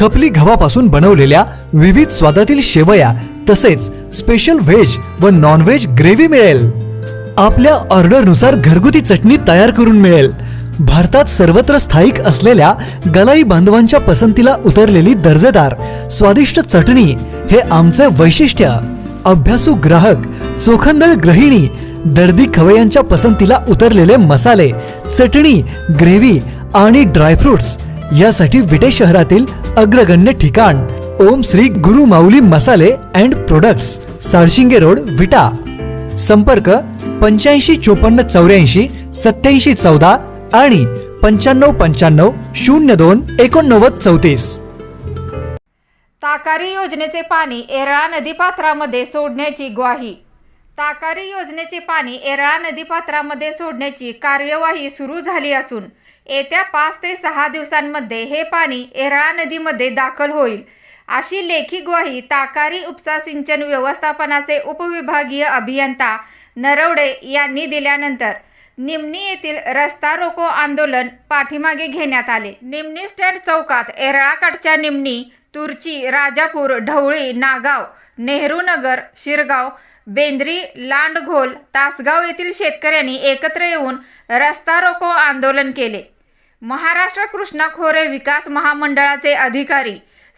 खपली गव्हापासून बनवलेल्या विविध स्वादातील शेवया तसेच स्पेशल व्हेज व नॉनव्हेज ग्रेव्ही मिळेल. आपल्या ऑर्डरनुसार घरगुती चटणी तयार करून मिळेल. भारतात सर्वत्र स्थायिक असलेल्या गलाई बांधवांच्या पसंतीला उतरलेली दर्जेदार स्वादिष्ट चटणी हे आमचे वैशिष्ट्य. अभ्यासू ग्राहक चोखंदळ गृहिणी दर्दी खवयांच्या पसंतीला उतरलेले मसाले चटणी ग्रेव्ही आणि ड्रायफ्रुट्स यासाठी विटे शहरातील अग्रगण्य ठिकाण. ओम श्री गुरु माऊली मसाले and products Salshinge road Vita. संपर्क पंच्याऐंशी चोपन्न चौऱ्याऐंशी सत्याऐंशी चौदा आणि पंच्याण्णव पंच्याण्णव शून्य दोन एकोणनव्वद चौतीस. ताकारी योजनेचे पाणी एरळा नदीपात्रामध्ये सोडण्याची ग्वाही ताकारी योजनेचे पाणी एरळा नदीपात्रामध्ये सोडण्याची कार्यवाही सुरू झाली असून येत्या पाच ते सहा दिवसांमध्ये हे पाणी एरळा नदीमध्ये दाखल होईल. अशी लेखी ग्वाही ताकारी उपसा सिंचन व्यवस्थापनाचे उपविभागीय अभियंता नरवडे यांनी दिल्यानंतर निमणी येथील रस्ता रोको आंदोलन पाठीमागे घेण्यात आले. निमणी स्टँड चौकात एरळाकडच्या निमणी तुर्ची राजापूर ढवळी नागाव नेहरू नगर शिरगाव बेंद्री लांडघोल तासगाव येथील शेतकऱ्यांनी एकत्र येऊन रस्ता रोको आंदोलन केले. महाराष्ट्र कृष्णा खोरे विकास महामंडळाचे अधिकारी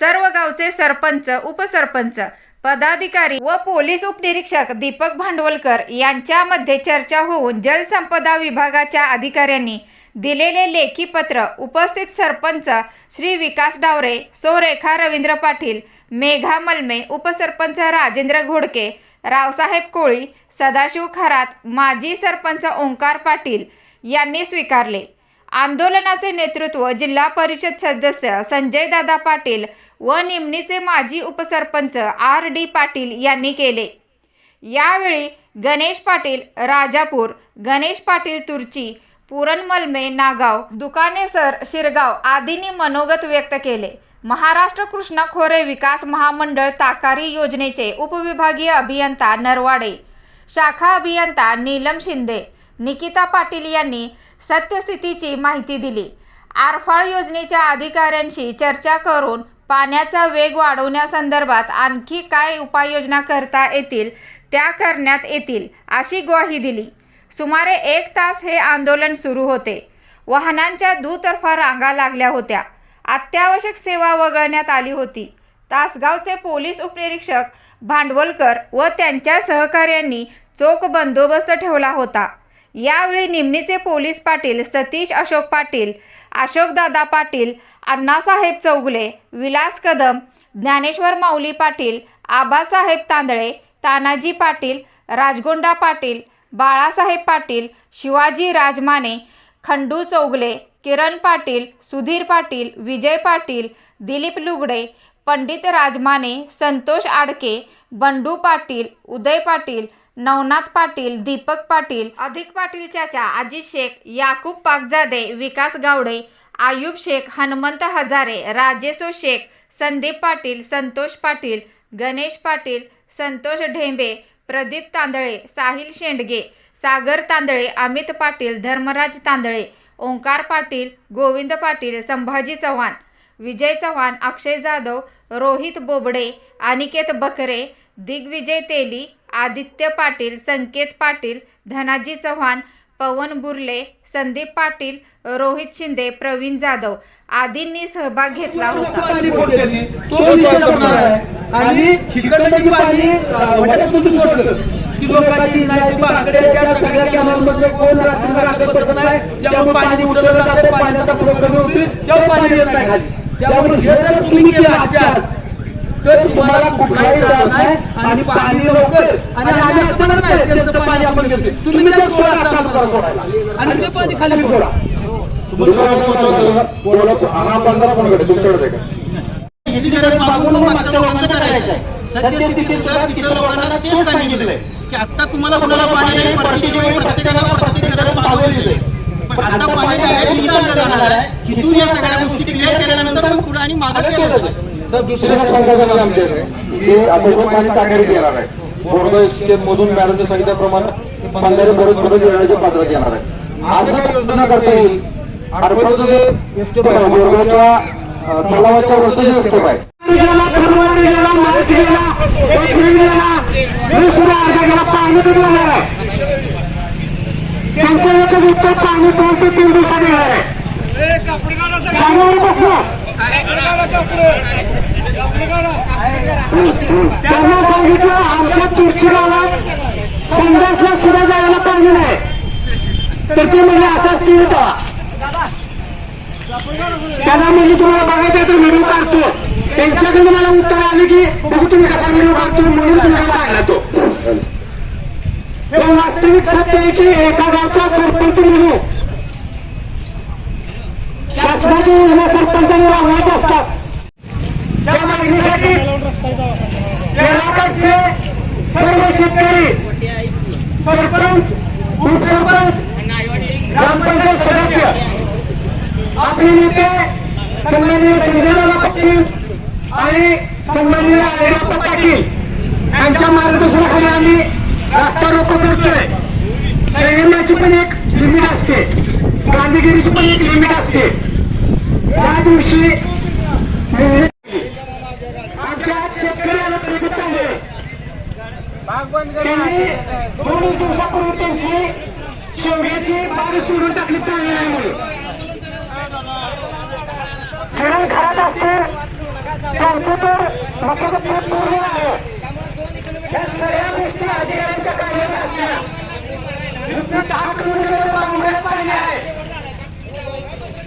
सर्व गावचे सरपंच उपसरपंच पदाधिकारी व पोलीस उपनिरीक्षक दीपक भांडवलकर यांच्यामध्ये चर्चा होऊन जलसंपदा विभागाच्या अधिकाऱ्यांनी दिलेले लेखी पत्र उपस्थित सरपंच श्री विकास डावरे सो रेखा रवींद्र पाटील मेघा मलमे उपसरपंच राजेंद्र घोडके रावसाहेब कोळी सदाशिव खरात माजी सरपंच ओंकार पाटील यांनी स्वीकारले. आंदोलनाचे नेतृत्व जिल्हा परिषद सदस्य संजय दादा पाटील व निमणीचे माजी उपसरपंच आर डी पाटील यांनी केले. यावेळी गणेश पाटील राजापूर गणेश पाटील तुर्ची पुरण मलमे नागाव दुकानेसर शिरगाव आदींनी मनोगत व्यक्त केले. महाराष्ट्र कृष्णा खोरे विकास महामंडळ ताकारी योजनेचे उपविभागीय अभियंता नरवाडे शाखा अभियंता नीलम शिंदे निकिता पाटील यांनी सत्यस्थितीची माहिती दिली. आरफाळ योजनेच्या अधिकाऱ्यांशी चर्चा करून पाण्याचा वेग वाढवण्यासंदर्भात आणखी काय उपाययोजना करता येतील त्या करण्यात येतील अशी ग्वाही दिली. सुमारे एक तास हे आंदोलन सुरू होते. वाहनांच्या दुतर्फा रांगा लागल्या होत्या. अत्यावश्यक सेवा वगळण्यात आली होती. तासगावचे पोलीस उपनिरीक्षक भांडवलकर व त्यांच्या सहकाऱ्यांनी चोख बंदोबस्त ठेवला होता. यावेळी निमणीचे पोलीस पाटील सतीश अशोक पाटील अशोकदादा पाटील अण्णासाहेब चौगुले विलास कदम ज्ञानेश्वर माऊली पाटील आबासाहेब तांदळे तानाजी पाटील राजगोंडा पाटील बाळासाहेब पाटील शिवाजी राजमाने खंडू चौगले किरण पाटील सुधीर पाटील विजय पाटील दिलीप लुगडे पंडित राजमाने संतोष आडके बंडू पाटील उदय पाटील नवनाथ पाटील दीपक पाटील अधिक पाटील चाचा अजित शेख याकूब पाकजादे विकास गावडे आयुब शेख हनुमंत हजारे राजेसो शेख संदीप पाटील संतोष पाटील गणेश पाटील संतोष ढेंबे प्रदीप तांदळे साहिल शेंडगे सागर तांदळे अमित पाटील धर्मराज तांदळे ओंकार पाटील गोविंद पाटील संभाजी चव्हाण विजय चव्हाण अक्षय जाधव रोहित बोबडे अनिकेत बकरे दिग्विजय तेली आदित्य पाटील संकेत पाटील धनाजी चव्हाण पवन बुर्ले संदीप पाटील रोहित शिंदे प्रवीण जाधव आदींनी सहभाग घेतला होता. की लोकांची नाही बाकड्याच्या सगळ्या कॅनॉलमध्ये कोण रात्री राखत बसत नाही त्यामुळे पाणी उडलं जाते पाण्याचा कमी होतील तेव्हा पाणी येत नाही. खाली त्यामुळे हे जर तुम्ही केलं आज, तर तुम्हाला कुठलाही त्रास नाही आणि पाणी लवकर आणि आम्ही असताना नाही त्यांचं पाणी आपण घेतोय. तुम्ही ते सोडा आता आम्हाला सोडायला. आणि ते पाणी खाली सोडा. ही मागच्या लोकांचं करायचं आहे सद्यस्थितीत तर तिथं लोकांना तेच सांगितलंय. की आता तुम्हाला कुणाला पाणी नाही प्रत्येकाला प्रत्येक गरज भागवलेली आहे पण आता पाणी डायरेक्ट इथं आणलं जाणार आहे. इथून या सगळ्या गोष्टी क्लिअर केल्यानंतर मग पुढे आणि मागं केलं जाईल दुसऱ्या आमच्याकडे की आपण जे पाणी येणार आहे. बोर्ड मधून मॅडमच्या सांगितल्याप्रमाणे बंधारे परत परत येण्याच्या पात्रात येणार आहे. आज काय योजना करता येईल गेला धर्मवाडी गेला मार्च गेला एप्रिल गेला. मी सुद्धा अर्धा गेला पाणी तरी एस्टेप आहे? त्यांचं एकच उत्तर पाणी दोन ते तीन दिवसात येणार आहे? जानेवारी त्यांना सांगितलं आमच्या तुळशी गावात संघर्षला सुद्धा जायला पाहिजे नाही. तर ते म्हणजे असाच टी व्ही त्यांना म्हणजे तुम्हाला बघायचं तर व्हिडिओ काढतो. त्यांच्याकडे मला उत्तर आले की बघू तुम्ही कसा व्हिडिओ काढतो म्हणून तुम्हाला काढला तो. हे वास्तविक सत्य आहे की एका गावचा सरपंच म्हणून. शासनाच्या योजना सरपंचाने राबवायच्या असतात. त्या मागणीसाठी केरळकडचे सर्व शेतकरी सरपंच उपसरपंच ग्रामपंचायत सदस्य आपले नेते सन्माननीय संजयदादा पाटील आणि संबंधित अहिराप्पा पाटील यांच्या मार्गदर्शनाखाली आम्ही रस्ता रोको करतोय. संयमाची पण एक लिमिट असते. गांधीगिरीची पण एक लिमिट असते. त्या दिवशी आमच्या शेतकऱ्याला तरी चांगले त्यांनी दोन दिवसापूर्वी त्यांची शेवग्याची बाग सोडून टाकली पाणी नाही म्हणून. फिरून असते त्यांचं तर पूर्ण आहे या सगळ्या गोष्टी अधिकाऱ्यांच्या कार्यात दहा किलोमीटर पाणी आहे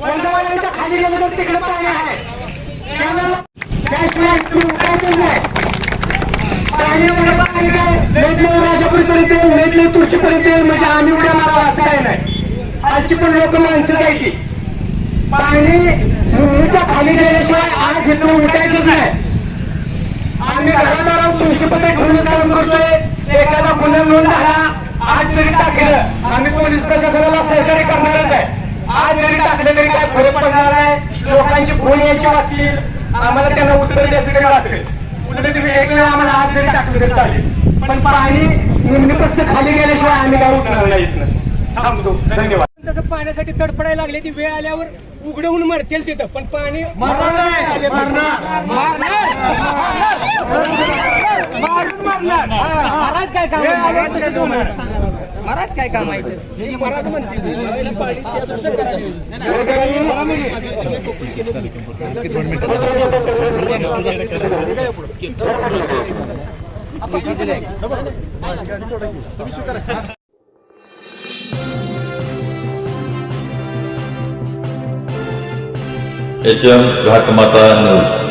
वंदवाड्यांच्या खाली गेलं तिकडे पाणी आहे त्याशिवाय नाही पाणी एवढं पाणी काय मेटले राजापूरपर्यंत येईल मेटले तुळशीपर्यंत येईल म्हणजे आम्ही उड्या मारावा असं काय नाही आजची पण लोक माणसं जायची पाणी मुंबईच्या खाली गेल्याशिवाय आज हिंदू उठायचंच नाही. आम्ही घरादारात तुळशीपत्र ठेवूनच काम करतोय. एखादा गुन्हा नोंद झाला आज जरी टाकलं. आम्ही पोलीस प्रशासनाला सहकार्य करणारच आहे. आज जरी टाकलं तरी काय फरक पडणार नाही लोकांची फोन यायची वाचतील. आम्हाला त्यांना उत्तर द्यायचं तरी वाचेल उलट तुम्ही एक वेळा आम्हाला आज जरी टाकलं तरी चालेल. पण पाणी निम्मीपासून खाली गेल्याशिवाय आम्ही काय उठणार नाही इथनं थांबतो. धन्यवाद. तसं पाण्यासाठी तडफडायला लागले ती वेळ आल्यावर उघडवून मरतील तिथं पण पाणी मारून मारणार. महाराज काय काम महाराज काय काम आहे? महाराज म्हणतील एच एम घाटमाता न्यूज.